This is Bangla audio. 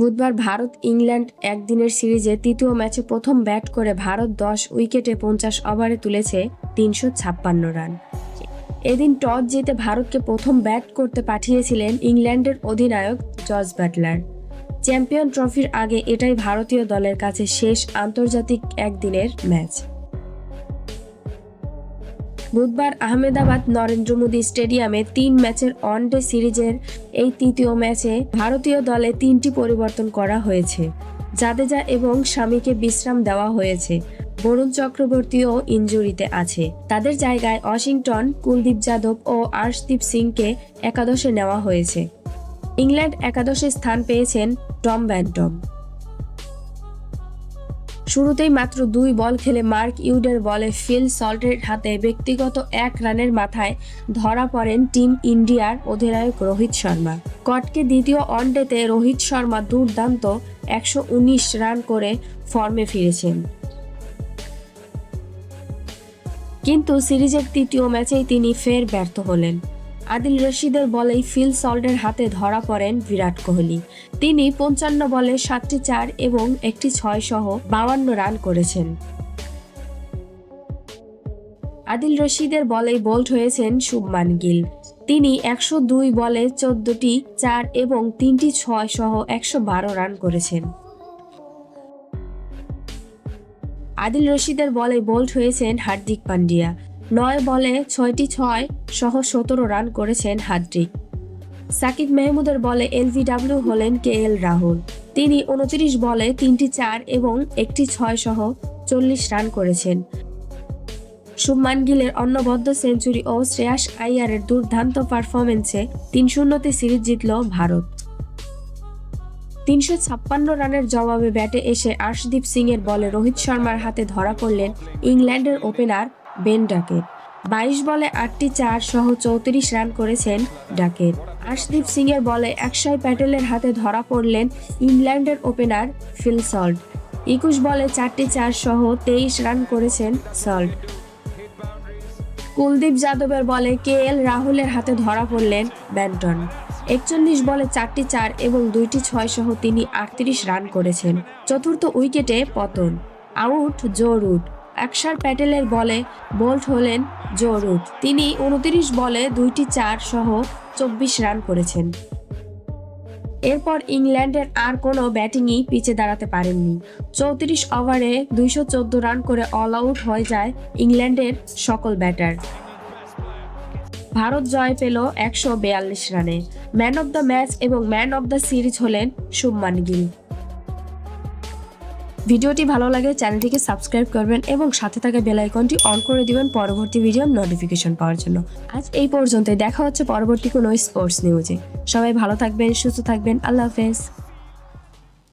বুধবার ভারত ইংল্যান্ড একদিনের সিরিজে তৃতীয় ম্যাচে প্রথম ব্যাট করে ভারত দশ উইকেটে পঞ্চাশ ওভারে তুলেছে তিনশো ছাপ্পান্ন রান। এদিন টস জিতে ভারতকে প্রথম ব্যাট করতে পাঠিয়েছিলেন ইংল্যান্ডের অধিনায়ক জর্জ ব্যাটলার চ্যাম্পিয়ন ট্রফির আগে এটাই ভারতীয় দলের কাছে শেষ আন্তর্জাতিক একদিনের ম্যাচ। বুধবার আহমেদাবাদ নরেন্দ্র মোদী স্টেডিয়ামে তিন ম্যাচের ওয়ানডে সিরিজের এই তৃতীয় ম্যাচে ভারতীয় দলে তিনটি পরিবর্তন করা হয়েছে। জাদেজা এবং স্বামীকে বিশ্রাম দেওয়া হয়েছে। বরুণ চক্রবর্তীও ইনজুরিতে আছে। তাদের জায়গায় ওয়াশিংটন, কুলদীপ যাদব ও আর্শদীপ সিংকে একাদশে নেওয়া হয়েছে। ইংল্যান্ড একাদশে স্থান পেয়েছেন টম ব্যান্টম। শুরুতেই মাত্র দুই বল খেলে মার্ক ইউডের বলে ফিল সল্টের হাতে ব্যক্তিগত এক রানের মাথায় ধরা পড়েন টিম ইন্ডিয়ার অধিনায়ক রোহিত শর্মা। কটকে দ্বিতীয় ওয়ানডেতে রোহিত শর্মা দুর্দান্ত একশো উনিশ রান করে ফর্মে ফিরেছেন। কিন্তু সিরিজের তৃতীয় ম্যাচেই তিনি ফের ব্যর্থ হলেন। আদিল রশিদের বলেই ফিল সল্টের হাতে ধরা পড়েন বিরাট কোহলি। তিনি পঞ্চান্ন বলে সাতটি চার এবং একটি ছয় সহ বাউান্ন রান করেছেন। আদিল রশিদের বলেই বোল্ড হয়েছেন শুভমান গিল। তিনি একশো দুই বলে চোদ্দটি চার এবং তিনটি ছয় সহ একশো বারো রান করেছেন। আদিল রশিদের বলে বোল্ড হয়েছেন হার্দিক পান্ডিয়া। নয় বলে ছয়টি ছয় সহ সতেরো রান করেছেন হার্দিক সাকিব মেহমুদের বলে এলভিডাব্লিউ হলেন কে এল রাহুল। তিনি উনত্রিশ বলে তিনটি চার এবং একটি ছয় সহ চল্লিশ রান করেছেন। শুভমান গিলের অন্নবদ্ধ সেঞ্চুরি ও শ্রেয়াস আইয়ারের দুর্দান্ত পারফরমেন্সে তিন শূন্যতে সিরিজ জিতল ভারত। তিনশো ছাপ্পান্ন রানের জবাবে ব্যাটে এসে আর্শদীপ সিং এর বলে রোহিত শর্মার হাতে ধরা পড়লেন ইংল্যান্ডের ওপেনার বেন ডাকেট বাইশ বলে আটটি চার সহ চৌত্রিশ রান করেছেন ডাকেট আশদীপ সিং এর বলে একশয় প্যাটেলের হাতে ধরা পড়লেন ইংল্যান্ডের ওপেনার ফিল সল্ট। একুশ বলে চারটি চার সহ তেইশ রান করেছেন সল্ট। কুলদীপ যাদবের বলে কে এল রাহুলের হাতে ধরা পড়লেন ব্যান্টন। একচল্লিশ বলে চারটি চার এবং দুইটি ছয় সহ তিনি আটত্রিশ রান করেছেন। চতুর্থ উইকেটে পতন। আউট জো রুট অক্ষর প্যাটেলের বলে বোল্ট হলেন জো রুট তিনি উনত্রিশ বলে দুইটি চার সহ চব্বিশ রান করেছেন। এরপর ইংল্যান্ডের আর কোনো ব্যাটিংই পিছে দাঁড়াতে পারেননি। চৌত্রিশ ওভারে দুইশো চোদ্দ রান করে অল আউট হয়ে যায় ইংল্যান্ডের সকল ব্যাটার। ভারত জয় পেল একশো রানে। ম্যান অব দ্য ম্যাচ এবং ম্যান অব দ্য সিরিজ হলেন শুভমান গিল। ভিডিওটি ভালো লাগে, চ্যানেলটিকে সাবস্ক্রাইব করবেন এবং সাথে থাকা বেল আইকনটি অন করে দিবেন পরবর্তী ভিডিওর নোটিফিকেশন পাওয়ার জন্য। আজ এই পর্যন্তই, দেখা হচ্ছে পরবর্তী কোনো স্পোর্টস নিউজে সবাই ভালো থাকবেন, সুস্থ থাকবেন, আল্লাহ হাফেজ।